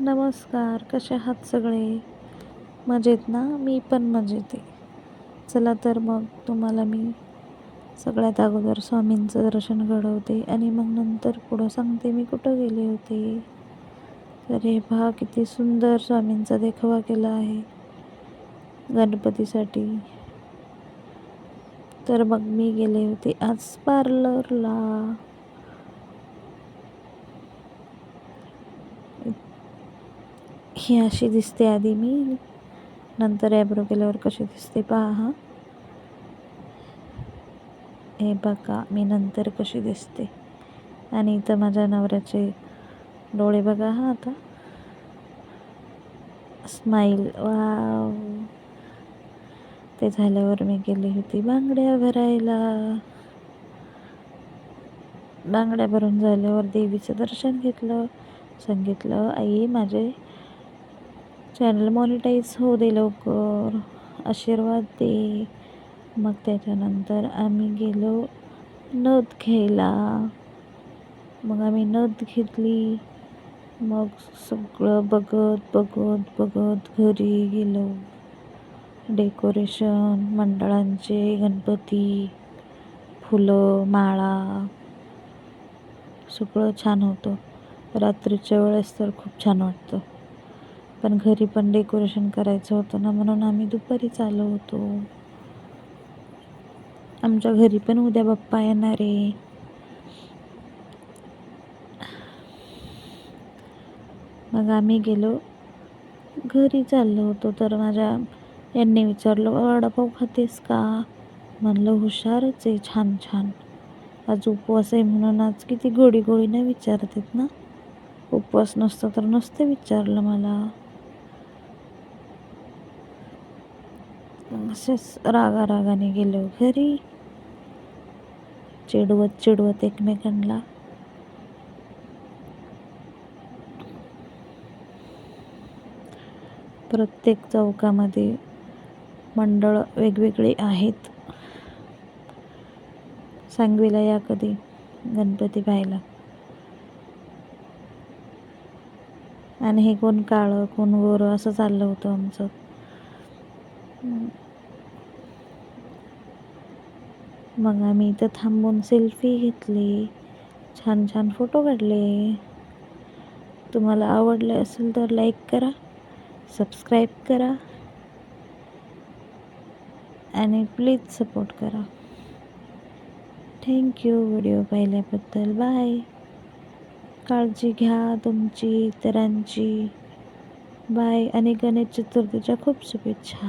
नमस्कार कसे आहात सगळे? मजेत ना? मी पण मजेत आहे. चला तर मग तुम्हाला मी सगळ्यात अगोदर स्वामींचं दर्शन घडवते आणि मग नंतर पुढं सांगते मी कुठं गेले होते. तर हे पहा किती सुंदर स्वामींचा देखावा केला आहे गणपतीसाठी. तर मग मी गेले होते आज पार्लरला. ही अशी दिसते आधी मी. नंतर ॲब्रो केल्यावर कशी दिसते पहा. हा हे बघा मी नंतर कशी दिसते. आणि इथं माझ्या नवऱ्याचे डोळे बघा हा आता. स्माईल वाव ते झाल्यावर मी गेली होती बांगड्या भरायला. बांगड्या भरून झाल्यावर देवीचं दर्शन घेतलं सांगितलं आई माझे चॅनल मॉनिटाईज होऊ दे लवकर. आशीर्वाद दे. मग त्याच्यानंतर आम्ही गेलो नथ घ्यायला. मग आम्ही नथ घेतली. मग सगळं बघत बघत बघत घरी गेलो. डेकोरेशन मंडळांचे गणपती फुलं माळा सगळं छान होतं. रात्रीच्या वेळेस तर खूप छान वाटतं. पण घरी पण डेकोरेशन करायचं होतं ना म्हणून आम्ही दुपारीच आलो होतो. आमच्या घरी पण उद्या बाप्पा येणार आहे. मग आम्ही गेलो. घरी चाललो होतो तर माझ्या यांनी विचारलं वडापाव खातेस का? म्हणलं हुशारच आहे छान छान. आज उपवास आहे म्हणून आज किती गोडी गोडीनं विचारतात ना. उपवास नसतं तर नसतं विचारलं मला. असेच रागा रागाने गेलो घरी. चिडवत चिडवत एकमेकांना प्रत्येक चौकामध्ये मंडळ वेगवेगळी आहेत. सांगवीला या कधी गणपती पाहायला. आणि हे कोण काळं कोण गोरं असं चाललं होतं आमचं. मग आम्ही इथं थांबून सेल्फी घेतली. छान छान फोटो काढले. तुम्हाला आवडले असेल तर लाईक करा सबस्क्राईब करा आणि प्लीज सपोर्ट करा. थँक्यू व्हिडिओ पाहिल्याबद्दल. बाय काळजी घ्या तुमची इतरांची. बाय आणि गणेश चतुर्थीच्या खूप शुभेच्छा.